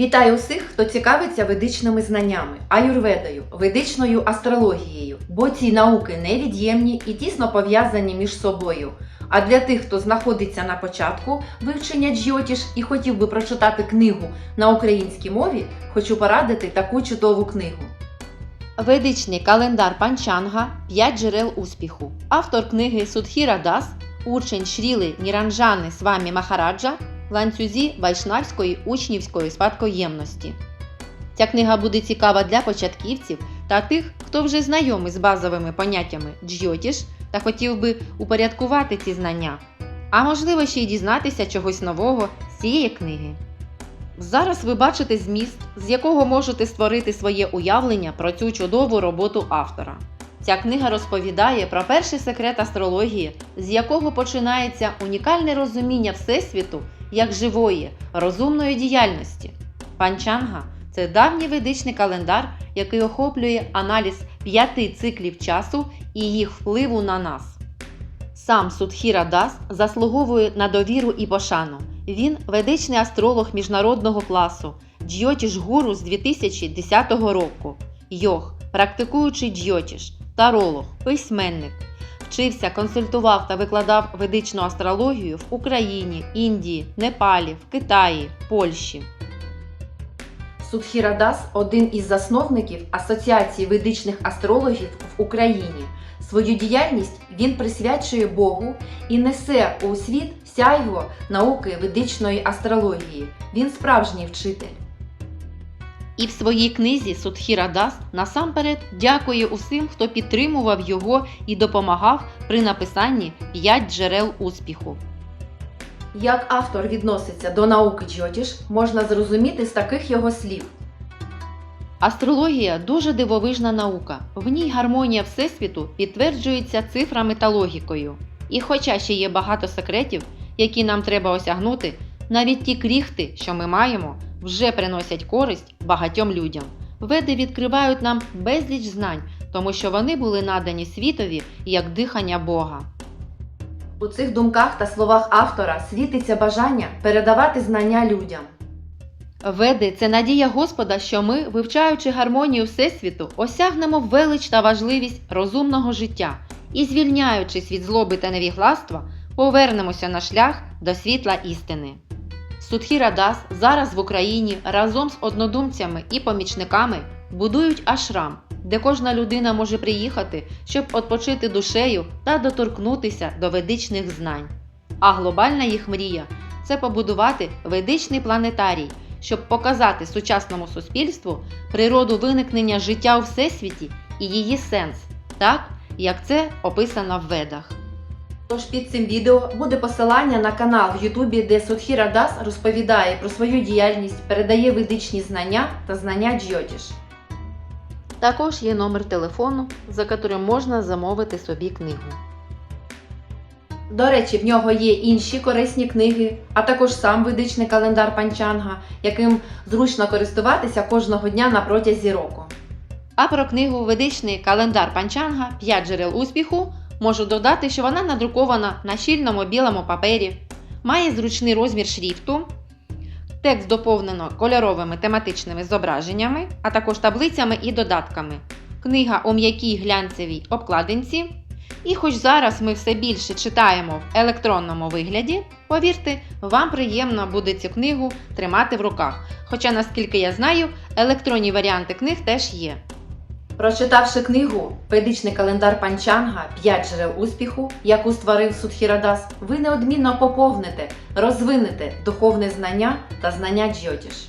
Вітаю усіх, хто цікавиться ведичними знаннями, аюрведою, ведичною астрологією, бо ці науки невід'ємні і тісно пов'язані між собою. А для тих, хто знаходиться на початку вивчення джйотіш і хотів би прочитати книгу на українській мові, хочу порадити таку чудову книгу. Ведичний календар Панчанга П'ять джерел успіху. Автор книги Судхіра Дас, учень Шріли Ніранджани Свамі Махараджа, ланцюзі вайшнавської учнівської спадкоємності. Ця книга буде цікава для початківців та тих, хто вже знайомий з базовими поняттями джйотіш та хотів би упорядкувати ці знання, а можливо ще й дізнатися чогось нового з цієї книги. Зараз ви бачите зміст, з якого можете створити своє уявлення про цю чудову роботу автора. Ця книга розповідає про перший секрет астрології, з якого починається унікальне розуміння Всесвіту як живої, розумної діяльності. Панчанга це давній ведичний календар, який охоплює аналіз п'яти циклів часу і їх впливу на нас. Сам Судхіра Дас заслуговує на довіру і пошану. Він ведичний астролог міжнародного класу, джйотіш гуру з 2010 року, йог, практикуючий джйотіш, таролог, письменник. Вчився, консультував та викладав ведичну астрологію в Україні, Індії, Непалі, в Китаї, Польщі. Судхіра Дас – один із засновників Асоціації ведичних астрологів в Україні. Свою діяльність він присвячує Богу і несе у світ сяйво науки ведичної астрології. Він справжній вчитель. І в своїй книзі Судхіра Дас насамперед дякує усім, хто підтримував його і допомагав при написанні п'ять джерел успіху. Як автор відноситься до науки Джотіш, можна зрозуміти з таких його слів. Астрологія дуже дивовижна наука. В ній гармонія Всесвіту підтверджується цифрами та логікою. І хоча ще є багато секретів, які нам треба осягнути, навіть ті кріхти, що ми маємо, вже приносять користь багатьом людям. Веди відкривають нам безліч знань, тому що вони були надані світові як дихання Бога. У цих думках та словах автора світиться бажання передавати знання людям. Веди це надія Господа, що ми, вивчаючи гармонію Всесвіту, осягнемо велич та важливість розумного життя і, звільняючись від злоби та невігластва, повернемося на шлях до світла істини. Судхіра Дас зараз в Україні разом з однодумцями і помічниками будують ашрам, де кожна людина може приїхати, щоб відпочити душею та доторкнутися до ведичних знань. А глобальна їх мрія це побудувати ведичний планетарій, щоб показати сучасному суспільству природу виникнення життя у всесвіті і її сенс, так як це описано в ведах. Тож під цим відео буде посилання на канал в Ютубі, де Судхіра Дас розповідає про свою діяльність, передає ведичні знання та знання Джйотіш. Також є номер телефону, за яким можна замовити собі книгу. До речі, в нього є інші корисні книги, а також сам ведичний календар Панчанга, яким зручно користуватися кожного дня на протязі року. А про книгу Ведичний календар Панчанга 5 джерел успіху можу додати, що вона надрукована на щільному білому папері, має зручний розмір шрифту, текст доповнено кольоровими тематичними зображеннями, а також таблицями і додатками. Книга у м'якій глянцевій обкладинці. І хоч зараз ми все більше читаємо в електронному вигляді, повірте, вам приємно буде цю книгу тримати в руках. Хоча, наскільки я знаю, електронні варіанти книг теж є. Прочитавши книгу Ведичний календар Панчанга П'ять джерел успіху, яку створив Судхірадас, ви неодмінно поповните, розвинете духовне знання та знання Джйотіш.